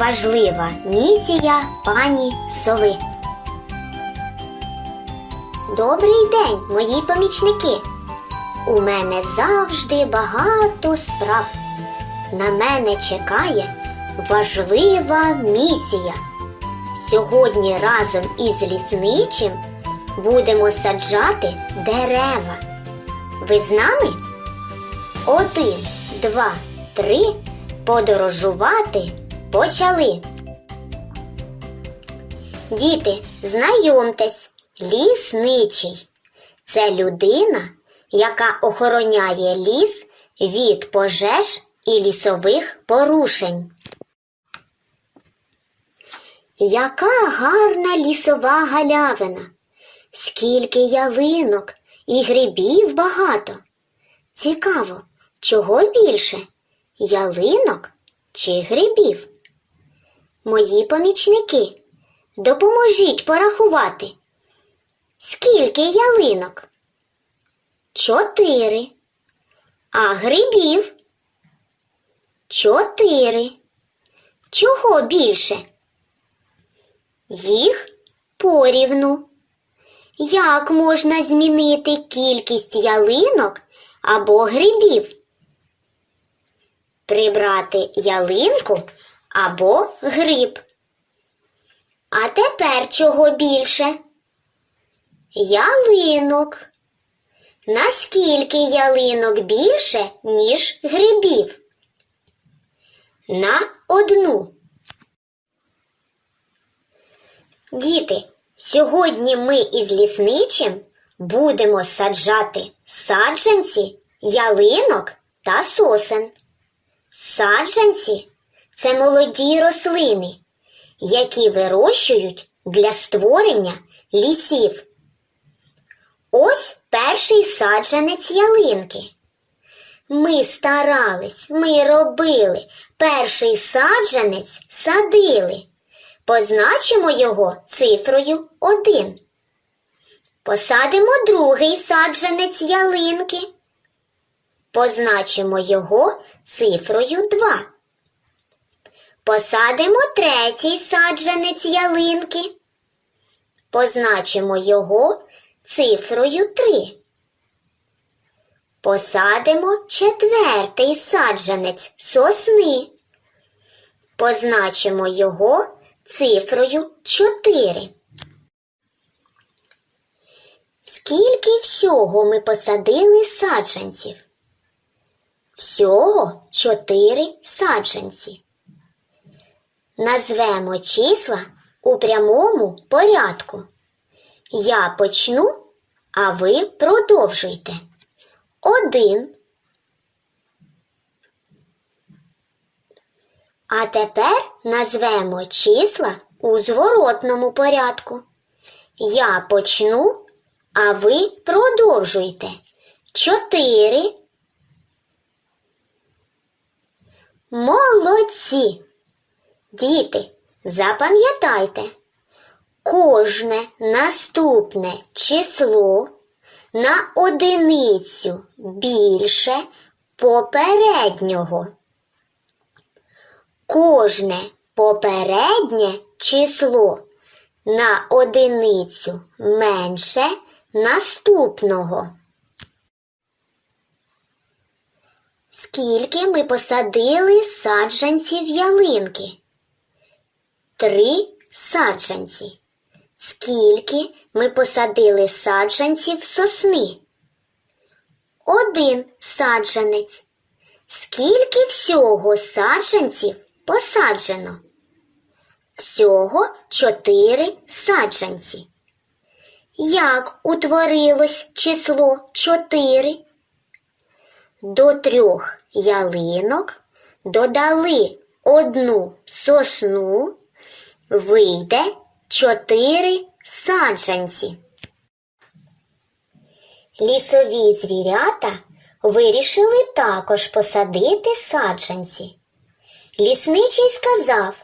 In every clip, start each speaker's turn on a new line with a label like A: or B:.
A: важлива місія пані сови. Добрий день, мої помічники. У мене завжди багато справ. На мене чекає важлива місія. Сьогодні разом із лісничим будемо саджати дерева. Ви з нами? Один, два, три. Подорожувати почали. Діти, знайомтесь, лісничий. Це людина, яка охороняє ліс від пожеж і лісових порушень. Яка гарна лісова галявина, скільки ялинок і грибів багато. Цікаво, чого більше ялинок чи грибів? Мої помічники, допоможіть порахувати. Скільки ялинок? Чотири. А грибів? Чотири. Чого більше? Їх порівну. Як можна змінити кількість ялинок або грибів? Прибрати ялинку або гриб. А тепер чого більше? Ялинок. Наскільки ялинок більше, ніж грибів? На одну. Діти, сьогодні ми із лісничим будемо саджати саджанці, ялинок та сосен. Саджанці це молоді рослини, які вирощують для створення лісів. Ось перший саджанець ялинки. Ми старались, ми робили, перший саджанець садили. Позначимо його цифрою 1. Посадимо другий саджанець ялинки. Позначимо його цифрою 2. Посадимо третій саджанець ялинки. Позначимо його цифрою 3. Посадимо четвертий саджанець сосни. Позначимо його цифрою 4. Скільки всього ми посадили саджанців? Всього 4 саджанці. Назвемо числа у прямому порядку. Я почну, а ви продовжуйте. Один. А тепер назвемо числа у зворотному порядку. Я почну, а ви продовжуйте. Чотири. Молодці. Діти, запам'ятайте, кожне наступне число на одиницю більше попереднього. Кожне попереднє число на одиницю менше наступного. Скільки ми посадили саджанців ялинки? Три саджанці. Скільки ми посадили саджанців сосни? Один саджанець. Скільки всього саджанців посаджено? Всього чотири саджанці. Як утворилось число чотири? До трьох ялинок додали одну сосну, вийде чотири саджанці. Лісові звірята вирішили також посадити саджанці. Лісничий сказав,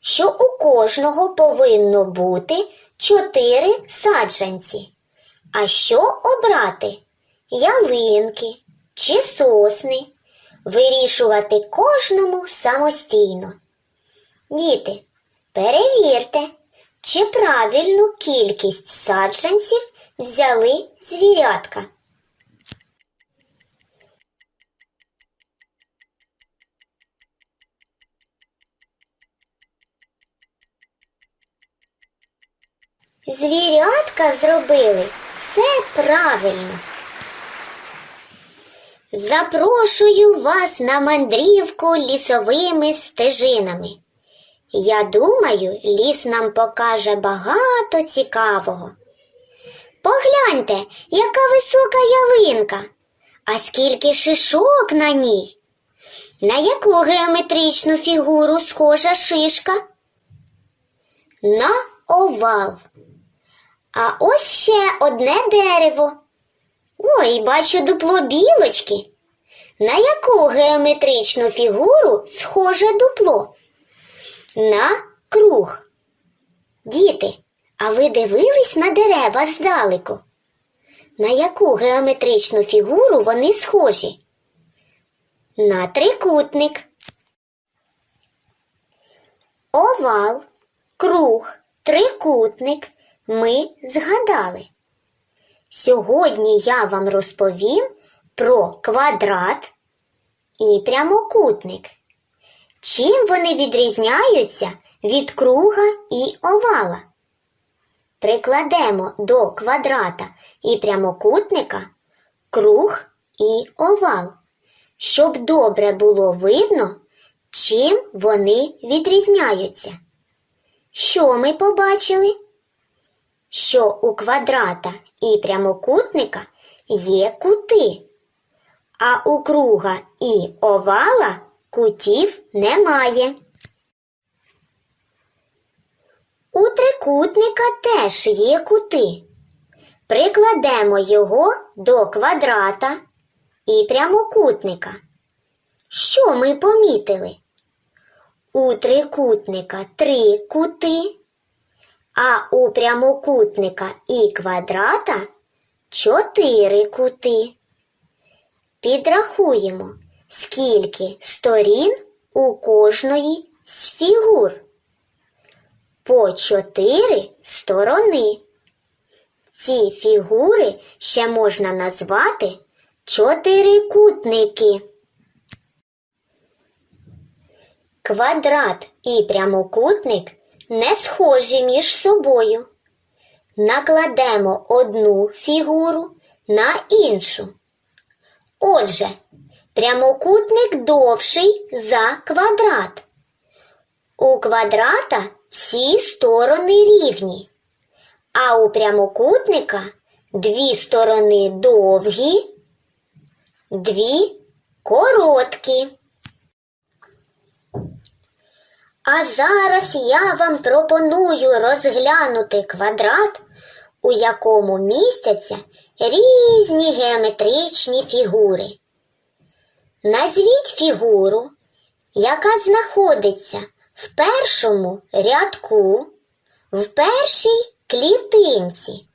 A: що у кожного повинно бути чотири саджанці. А що обрати? Ялинки чи сосни? Вирішувати кожному самостійно. Діти, перевірте, чи правильну кількість саджанців взяли звірятка. Звірятка зробили все правильно. Запрошую вас на мандрівку лісовими стежинами. Я думаю, ліс нам покаже багато цікавого. Погляньте, яка висока ялинка, а скільки шишок на ній. На яку геометричну фігуру схожа шишка? На овал. А ось ще одне дерево. Ой, бачу дупло білочки. На яку геометричну фігуру схоже дупло? На круг. Діти, а ви дивились на дерева здалеку? На яку геометричну фігуру вони схожі? На трикутник. Овал, круг, трикутник ми згадали. Сьогодні я вам розповім про квадрат і прямокутник. Чим вони відрізняються від круга і овала? Прикладемо до квадрата і прямокутника круг і овал, щоб добре було видно, чим вони відрізняються. Що ми побачили? Що у квадрата і прямокутника є кути, а у круга і овала кутів немає. У трикутника теж є кути. Прикладемо його до квадрата і прямокутника. Що ми помітили? У трикутника три кути, а у прямокутника і квадрата чотири кути. Підрахуємо, скільки сторін у кожної з фігур. По чотири сторони. Ці фігури ще можна назвати чотирикутники. Квадрат і прямокутник не схожі між собою. Накладемо одну фігуру на іншу. Отже, прямокутник довший за квадрат. У квадрата всі сторони рівні, а у прямокутника дві сторони довгі, дві короткі. А зараз я вам пропоную розглянути квадрат, у якому містяться різні геометричні фігури. Назвіть фігуру, яка знаходиться в першому рядку, в першій клітинці.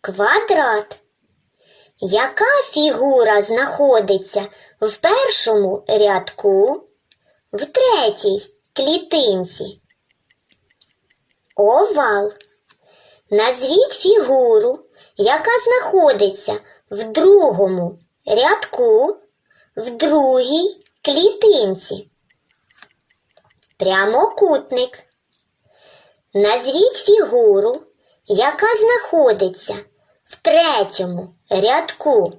A: Квадрат. Яка фігура знаходиться в першому рядку, в третій клітинці? Овал. Назвіть фігуру, яка знаходиться в другому рядку, в другій клітинці. Прямокутник. Назвіть фігуру, яка знаходиться в третьому рядку,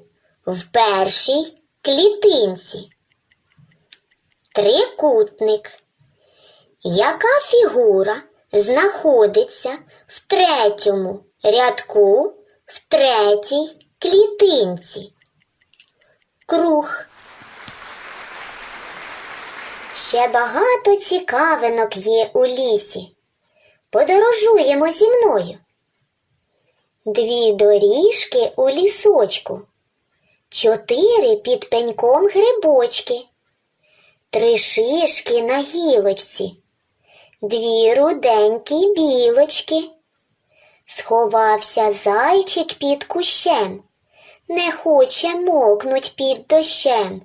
A: в першій клітинці. Трикутник. Яка фігура знаходиться в третьому рядку, в третій клітинці? Круг. Ще багато цікавинок є у лісі. Подорожуємо зі мною. Дві доріжки у лісочку, чотири під пеньком грибочки, три шишки на гілочці, дві руденькі білочки. Сховався зайчик під кущем, не хоче мокнуть під дощем.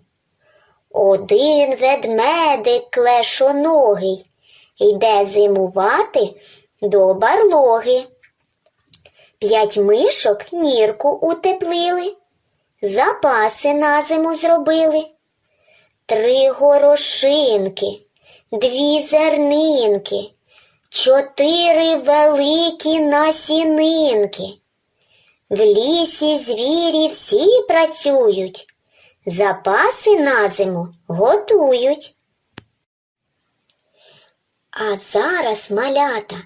A: Один ведмедик клешоногий йде зимувати до барлоги. П'ять мишок нірку утеплили, запаси на зиму зробили. Три горошинки, дві зернинки, чотири великі насінинки. В лісі звірі всі працюють, запаси на зиму готують. А зараз, малята,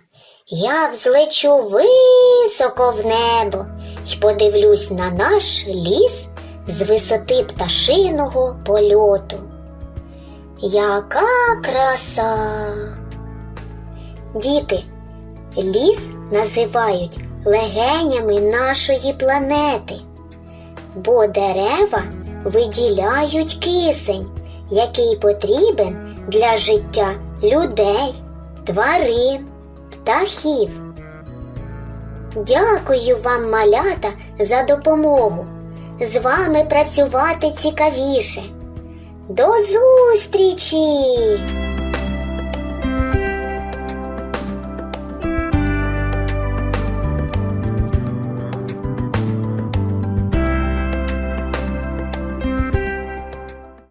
A: я взлечу високо в небо й подивлюсь на наш ліс з висоти пташиного польоту. Яка краса! Діти, ліс називають легенями нашої планети, бо дерева виділяють кисень, який потрібен для життя людей, тварин, птахів. Дякую вам, малята, за допомогу. З вами працювати цікавіше. До зустрічі!